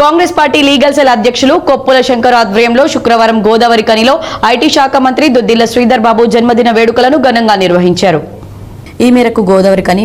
Congress party legal cell అధ్యక్షులు కొప్పుల శంకర్ ఆధ్వర్యంలో శుక్రవారం గోదావరి కనిలో ఐటీ శాఖ మంత్రి దుద్దిల్ల శ్రీధర్ బాబు జన్మదిన వేడుకలను ఘనంగా నిర్వహించారు. ఈ మేరకు గోదావరి కని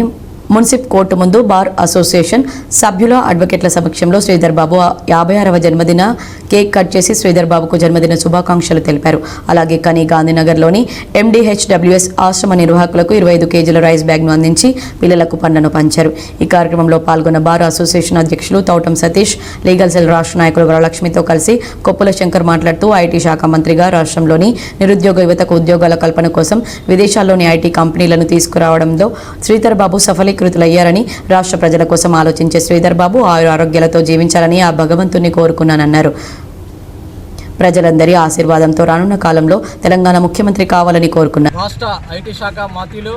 మున్సిప్ కోర్టు ముందు బార్ అసోసియేషన్ సభ్యుల అడ్వకేట్ల సమక్షంలో శ్రీధర్ బాబు యాభై ఆరవ జన్మదిన కేక్ కట్ చేసి శ్రీధర్ బాబుకు జన్మదిన శుభాకాంక్షలు తెలిపారు. అలాగే కని గాంధీనగర్లోని ఎండిహెచ్డబ్ల్యూఎస్ ఆశ్రమ నిర్వాహకులకు ఇరవై ఐదు కేజీల రైస్ బ్యాగ్ను అందించి పిల్లలకు పండ్లను పంచారు. ఈ కార్యక్రమంలో పాల్గొన్న బార్ అసోసియేషన్ అధ్యక్షులు తౌటం సతీష్ లీగల్ సెల్ రాష్ట్ర నాయకులు వరలక్ష్మితో కలిసి కొప్పుల శంకర్ మాట్లాడుతూ ఐటీ శాఖ మంత్రిగా రాష్ట్రంలోని నిరుద్యోగ యువతకు ఉద్యోగాల కల్పన కోసం విదేశాల్లోని ఐటీ కంపెనీలను తీసుకురావడంలో శ్రీధర్ బాబు సఫలీకృతులయ్యారని రాష్ట్ర ప్రజల కోసం ఆలోచించే శ్రీధర్ బాబు ఆయుర ఆరోగ్యాలతో జీవించాలని ఆ భగవంతుని కోరుకున్నానన్నారు. ప్రజలందరి ఆశీర్వాదంతో రానున్న కాలంలో తెలంగాణ ముఖ్యమంత్రి కావాలని కోరుకున్నారు. రాష్ట్ర ఐటీ శాఖ మాతీలు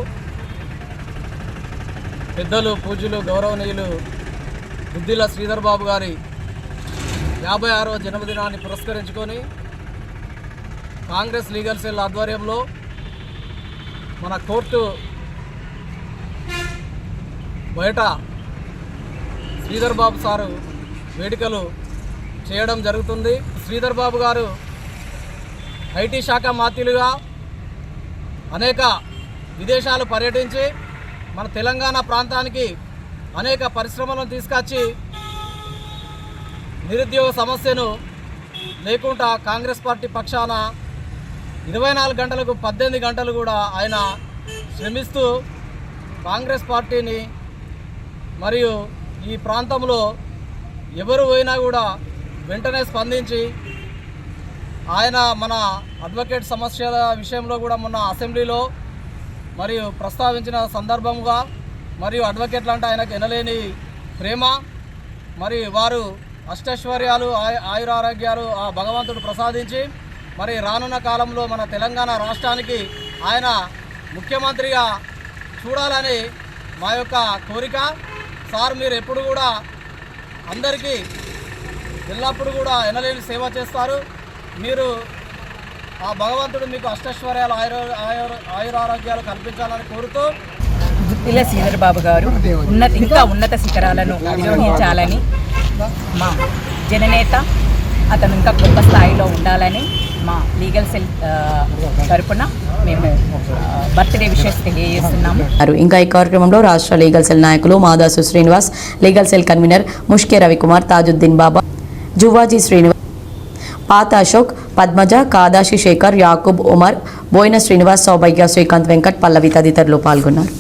పెద్దలు పూజలు గౌరవనీయులు బుద్దిల శ్రీధర్ బాబు గారి యాభై ఆరవ జన్మదినాన్ని పురస్కరించుకొని కాంగ్రెస్ లీగల్ సెల్ ఆధ్వర్యంలో మన కోర్టు బయట శ్రీధర్ బాబు సారు వేడుకలు చేయడం జరుగుతుంది. శ్రీధర్ బాబు గారు ఐటీ శాఖ మాత్యులుగా అనేక విదేశాలు పర్యటించి మన తెలంగాణ ప్రాంతానికి అనేక పరిశ్రమలను తీసుకొచ్చి నిరుద్యోగ సమస్యను లేకుండా కాంగ్రెస్ పార్టీ పక్షాన ఇరవై నాలుగు గంటలకు పద్దెనిమిది గంటలు కూడా ఆయన శ్రమిస్తూ కాంగ్రెస్ పార్టీని మరియు ఈ ప్రాంతంలో ఎవరు పోయినా కూడా వెంటనే స్పందించి ఆయన మన అడ్వకేట్ సమస్యల విషయంలో కూడా మొన్న అసెంబ్లీలో మరియు ప్రస్తావించిన సందర్భంగా మరియు అడ్వకేట్లు అంటే ఆయనకు ఎనలేని ప్రేమ మరి వారు అష్టైశ్వర్యాలు ఆయురారోగ్యాలు ఆ భగవంతుడు ప్రసాదించి మరి రానున్న కాలంలో మన తెలంగాణ రాష్ట్రానికి ఆయన ముఖ్యమంత్రిగా చూడాలని మా యొక్క కోరిక. సార్ మీరు ఎప్పుడు కూడా అందరికీ ఎల్లప్పుడూ కూడా ఎనలేని సేవ చేస్తారు. మీరు ఆ భగవంతుడు మీకు అష్టైశ్వర్యాలు ఆయుర ఆయుర ఆయురారోగ్యాలు కల్పించాలని కోరుతూ గుత్తిల శ్రీధర్ బాబు గారు ఉన్నత ఇంకా ఉన్నత శిఖరాలను అధిరోహించాలని మా జననేత అతను ఇంకా గొప్ప స్థాయిలో ఉండాలని మా లీగల్ సెల్ తరపున మేము బర్త్డే విషెస్ తెలియజేస్తున్నాము. ఇంకా ఈ కార్యక్రమంలో రాష్ట్ర లీగల్ సెల్ నాయకులు Madasu Srinivas legal cell convener Mushke Ravikumar Tajuddin Baba Juvaji Srinivas Patha Ashok Padmaja కాదాశి Shekhar Yakub Umar Boina Srinivas సౌభాగ్య శ్రీకాంత్ వెంకట్ పల్లవి తదితరులు పాల్గొన్నారు.